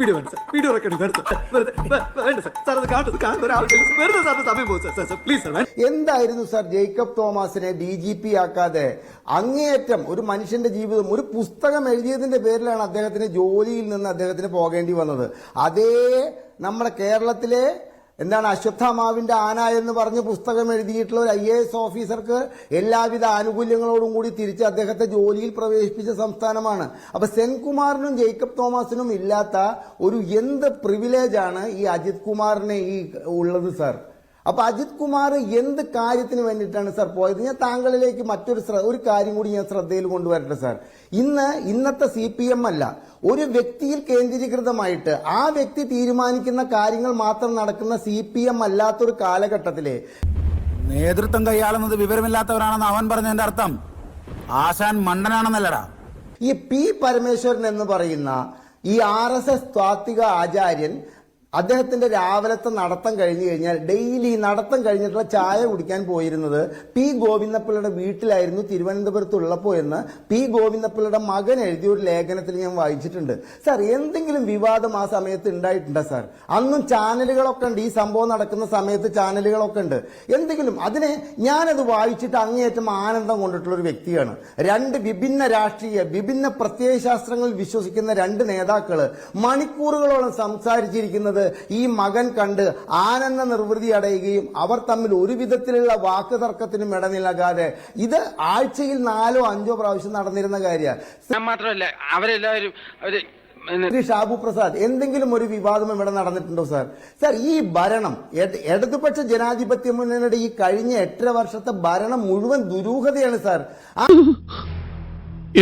Video video record അത് സമയം please എന്തായിരുന്നു സാർ ജേക്കബ് തോമസിനെ ഡി ജി പി ആക്കാതെ? അങ്ങേയറ്റം ഒരു മനുഷ്യന്റെ ജീവിതം ഒരു പുസ്തകം എഴുതിയതിന്റെ പേരിലാണ് അദ്ദേഹത്തിന് ജോലിയിൽ നിന്ന് അദ്ദേഹത്തിന് പോകേണ്ടി വന്നത്. അതേ നമ്മുടെ കേരളത്തിലെ എന്താണ് അശ്വത്ഥമാവിന്റെ ആന എന്ന് പറഞ്ഞ് പുസ്തകം എഴുതിയിട്ടുള്ള ഒരു ഐ എ എസ് ഓഫീസർക്ക് എല്ലാവിധ ആനുകൂല്യങ്ങളോടും കൂടി തിരിച്ച് അദ്ദേഹത്തെ ജോലിയിൽ പ്രവേശിപ്പിച്ച സംസ്ഥാനമാണ്. അപ്പൊ സെൻകുമാറിനും ജേക്കബ് തോമസിനും ഇല്ലാത്ത ഒരു എന്ത് പ്രിവിലേജാണ് ഈ അജിത് കുമാറിന് ഈ ഉള്ളത് സാർ അപ്പൊ അജിത് കുമാർ എന്ത് കാര്യത്തിന് വേണ്ടിയിട്ടാണ് സാർ പോയത്? ഞാൻ താങ്കളിലേക്ക് മറ്റൊരു ഒരു കാര്യം കൂടി ഞാൻ ശ്രദ്ധയിൽ കൊണ്ടുവരട്ടെ സാർ. ഇന്ന് ഇന്നത്തെ സി പി എം അല്ല. ഒരു വ്യക്തിയിൽ കേന്ദ്രീകൃതമായിട്ട് ആ വ്യക്തി തീരുമാനിക്കുന്ന കാര്യങ്ങൾ മാത്രം നടക്കുന്ന സി പി എം അല്ലാത്തൊരു കാലഘട്ടത്തിലെ നേതൃത്വം കൈയാളുന്നത് വിവരമില്ലാത്തവരാണെന്ന് അവൻ പറഞ്ഞതിന്റെ അർത്ഥം. ആശാൻ മണ്ടനാണെന്നല്ലടാ. ഈ പി പരമേശ്വരൻ എന്ന് പറയുന്ന ഈ ആർ എസ് എസ് താത്വിക ആചാര്യൻ അദ്ദേഹത്തിന്റെ രാവിലത്തെ നടത്തം കഴിഞ്ഞു കഴിഞ്ഞാൽ ഡെയിലി നടത്തം കഴിഞ്ഞിട്ടുള്ള ചായ കുടിക്കാൻ പോയിരുന്നത് പി ഗോവിന്ദപ്പിള്ളയുടെ വീട്ടിലായിരുന്നു തിരുവനന്തപുരത്ത് ഉള്ളപ്പോൾ എന്ന് പി ഗോവിന്ദപ്പിള്ളയുടെ മകൻ എഴുതിയ ഒരു ലേഖനത്തിൽ ഞാൻ വായിച്ചിട്ടുണ്ട്. സാർ എന്തെങ്കിലും വിവാദം ആ സമയത്ത് ഉണ്ടായിട്ടുണ്ടോ സാർ? അന്നും ചാനലുകളൊക്കെ ഉണ്ട്. ഈ സംഭവം നടക്കുന്ന സമയത്ത് ചാനലുകളൊക്കെ ഉണ്ട്. എന്തെങ്കിലും അതിനെ ഞാനത് വായിച്ചിട്ട് അങ്ങേയറ്റം ആനന്ദം കൊണ്ടിട്ടുള്ള ഒരു വ്യക്തിയാണ്. രണ്ട് വിഭിന്ന രാഷ്ട്രീയ വിഭിന്ന പ്രത്യയശാസ്ത്രങ്ങളിൽ വിശ്വസിക്കുന്ന രണ്ട് നേതാക്കൾ മണിക്കൂറുകളോളം സംസാരിച്ചിരിക്കുന്നത് ഈ മകൻ കണ്ട് ആനന്ദ നിർവൃതി അടയുകയും അവർ തമ്മിൽ ഒരു വിധത്തിലുള്ള വാക്ക് തർക്കത്തിനും ഇടനിലകാതെ. ഇത് ആഴ്ചയിൽ നാലോ അഞ്ചോ പ്രാവശ്യം നടന്നിരുന്ന കാര്യമാണ് ഞാൻ മാത്രമല്ല അവരെല്ലാവരും ശ്രീ ഷാബു പ്രസാദ് എന്തെങ്കിലും ഒരു വിവാദം ഇവിടെ നടന്നിട്ടുണ്ടോ സാർ? സാർ ഈ ഭരണം ഇടതുപക്ഷ ജനാധിപത്യ മുന്നണിയുടെ ഈ കഴിഞ്ഞ എട്ടര വർഷത്തെ ഭരണം മുഴുവൻ ദുരൂഹതയാണ് സാർ. എന്ത്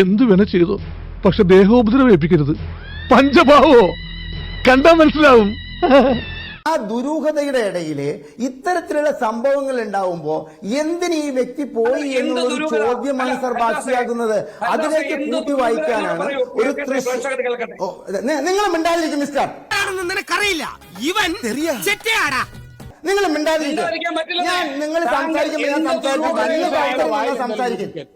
എന്തു വേണ ചെയ്തോ? പക്ഷെ ദേഹോപദ്രവം ഏൽപ്പിക്കരുത്. പഞ്ചഭാവോ? കണ്ടാ മനസ്സിലാവും. ആ ദുരൂഹതയുടെ ഇടയിൽ ഇത്തരത്തിലുള്ള സംഭവങ്ങൾ ഉണ്ടാവുമ്പോ എന്തിന് ഈ വ്യക്തി പോയി ദുരൂഹത? ചോദ്യമാണ് സർ ബാക്കിയാകുന്നത് അതിലേക്ക് കൂട്ടി വായിക്കാനാണ് ഒരു നിങ്ങൾ മിണ്ടാതിരിക്കും മിസ്റ്റർ. നിനക്കറിയില്ല. ഇവൻ ചെറ്റയാടാ. നിങ്ങൾ മിണ്ടാതിരിക്കും. ഞാൻ നിങ്ങൾ സംസാരിക്കുമ്പോൾ ഞാൻ സംസാരിക്കും. സംസാരിക്കും.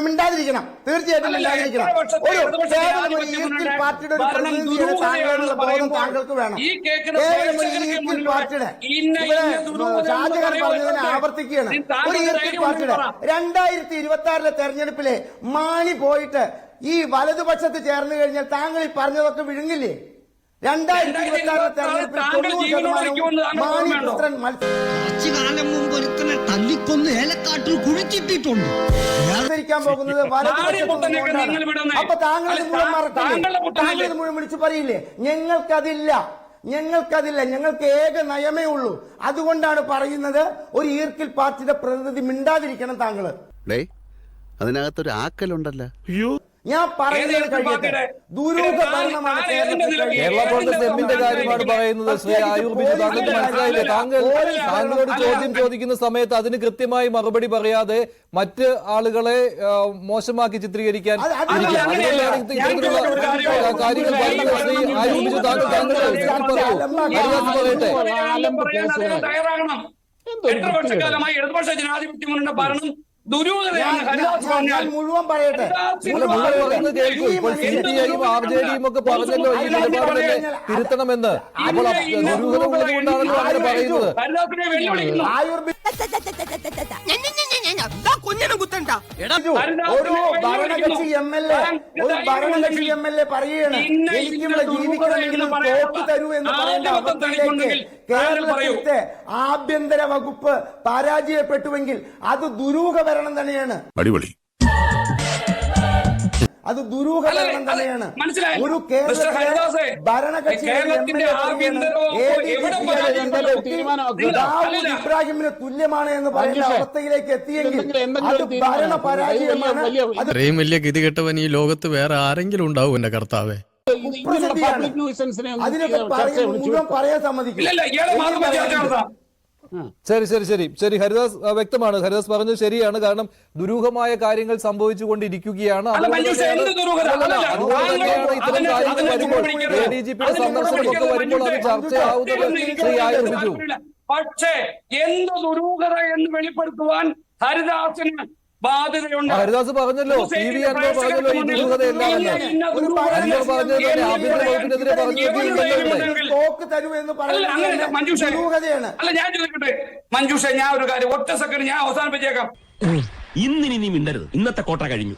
മിണ്ടാതിരിക്കണം. തീർച്ചയായിട്ടും മിണ്ടാതിരിക്കണം. ഒരു കേവലം ഒരു ഈർക്കിൽ പാർട്ടിയുടെ ഒരു ഭരണം താങ്കളുള്ള ബോധം താങ്കൾക്ക് വേണം. കേവലം ഒരു ഈർക്കിൽ പാർട്ടിയുടെ ഷാജഹാൻ പറഞ്ഞതിനെ ആവർത്തിക്കുകയാണ്. ഒരു ഈർക്കിൽ പാർട്ടിയുടെ രണ്ടായിരത്തി ഇരുപത്തി ആറിലെ തെരഞ്ഞെടുപ്പിലെ മാണി പോയിട്ട് ഈ വലതുപക്ഷത്ത് ചേർന്ന് കഴിഞ്ഞാൽ താങ്കൾ ഈ പറഞ്ഞതൊക്കെ വിഴുങ്ങില്ലേ? രണ്ടായിരത്തി ഇരുപത്തി ആറിലെ തെരഞ്ഞെടുപ്പിൽ താങ്കൾ തൊണ്ണൂറ് ജീവനോടെ ഇരിക്കുമെന്ന് ശതമാനം മാണി പുത്രൻ മത്സ- തല്ലിക്കൊന്ന് ഏലക്കാട്ടിൽ കുഴിച്ചിട്ടിട്ടുണ്ട്. മത്സരിക്കാൻ പോകുന്നത്. അപ്പൊ താങ്കൾ മുഴുവൻ മറക്കില്ലേ? താങ്കൾ ഇത് മുഴുവൻ വിളിച്ച് പറയില്ലേ? ഞങ്ങൾക്കതില്ല. ഞങ്ങൾക്കതില്ല. ഞങ്ങൾക്ക് ഏക നയമേ ഉള്ളൂ. അതുകൊണ്ടാണ് പറയുന്നത് ഒരു ഈർക്കിൽ പാർട്ടിയുടെ പ്രതിനിധി മിണ്ടാതിരിക്കണം താങ്കൾ. അതിനകത്തൊരു ആക്കലുണ്ടല്ലോ. ഞാൻ പറയുന്നത് കഴിയട്ടെ? ദുരൂഹ ഭരണമാണ്. കേരള കോൺഗ്രസ് എമ്മിന്റെ കാര്യമാണ് പറയുന്നത് ശ്രീ ആയൂർ ബിജു താങ്കൾക്ക് മനസ്സിലായില്ലേ? താങ്കൾ താങ്കളോട് ചോദ്യം ചോദിക്കുന്ന സമയത്ത് അതിന് കൃത്യമായി മറുപടി പറയാതെ മറ്റ് ആളുകളെ മോശമാക്കി ചിത്രീകരിക്കാൻ കാര്യങ്ങൾ പറയുന്നത് ശ്രീ ആയൂർ ബിജു താങ്കൾ താങ്കൾ പറയൂ പറയട്ടെ. തയ്യാറാകണം എത്ര വർഷക്കാലമായി ഇടതുപക്ഷ ജനാധിപത്യ മുന്നണിയുടെ ഭരണം ഞാൻ- മുഴുവൻ പറയട്ടെ. ആർ ജെ ഡിയും ഒക്കെ പറഞ്ഞല്ലോ ഈ തിരുത്തണമെന്ന്. അപ്പോൾ അങ്ങനെ പറയുന്നത്. ഹരിദാസിനെ ഒരു ഭരണകക്ഷി എം എൽ എ ഒരു ഭരണകക്ഷി എം എൽ എ പറയുകയാണ്. എനിക്കിവിടെ ജീവിക്കണമെങ്കിൽ ഒരു തോക്ക് തരൂ എന്ന് പറയേണ്ട അവസ്ഥയിലേക്ക് കേരളത്തിലത്തെ ആഭ്യന്തര വകുപ്പ് പരാജയപ്പെട്ടുവെങ്കിൽ അത് ദുരൂഹ ഭരണം തന്നെയാണ്. അടിപൊളി. അത് ദുരൂഹകരണം തന്നെയാണ്. മനസ്സിലായി. ഒരു കേരളത്തിലെ ഭരണകക്ഷി ഇബ്രാഹിമിന് തുല്യമാണ് എന്ന് പറയുന്ന അവസ്ഥയിലേക്ക് എത്തിയെങ്കിൽ അത് ഭരണ പരാജയമാണ്. അത് ഇത്രയും വലിയ ഗതികെട്ടവൻ ഈ ലോകത്ത് വേറെ ആരെങ്കിലും ഉണ്ടാവും എന്റെ കർത്താവേ. അതിനൊക്കെ പറയാൻ മുഴുവൻ ശരി ശരി ശരി. ശരി ഹരിദാസ് വ്യക്തമാണ്. ഹരിദാസ് പറഞ്ഞത് ശരിയാണ്. കാരണം ദുരൂഹമായ കാര്യങ്ങൾ സംഭവിച്ചുകൊണ്ടിരിക്കുകയാണ്. എ ഡി ജി പിയുടെ അതിനെ സന്ദർശനമൊക്കെ ചൂണ്ടിപ്പിടിക്കരുത് വരുമ്പോൾ അത് മഞ്ജുഷ. ചർച്ചയാവുന്നത് ശ്രീ ആയൂർ പക്ഷേ എന്ത് ദുരൂഹത എന്ന് വെളിപ്പെടുത്തുവാൻ ഹരിദാസിന് ബാധ്യതയുണ്ട്. ഹരിദാസ് പറഞ്ഞല്ലോ ടി വി അൻവർ പറഞ്ഞല്ലോ ഈ ദുരൂഹതയല്ല അൻവർ പറഞ്ഞത് ആഭ്യന്തര വകുപ്പിനെതിരെ പറഞ്ഞിട്ടുണ്ട് തരൂ എന്ന് പറയുന്നത് മഞ്ജുഷ. അല്ല ഞാൻ ചോദിക്കട്ടെ? മഞ്ജുഷ ഞാൻ ഒരു കാര്യം ഒറ്റ സെക്കൻഡ് ഞാൻ അവസാനിപ്പിച്ചേക്കാം. ഇന്നിനി നീ മിണ്ടരുത്. ഇന്നത്തെ കോട്ട കഴിഞ്ഞു.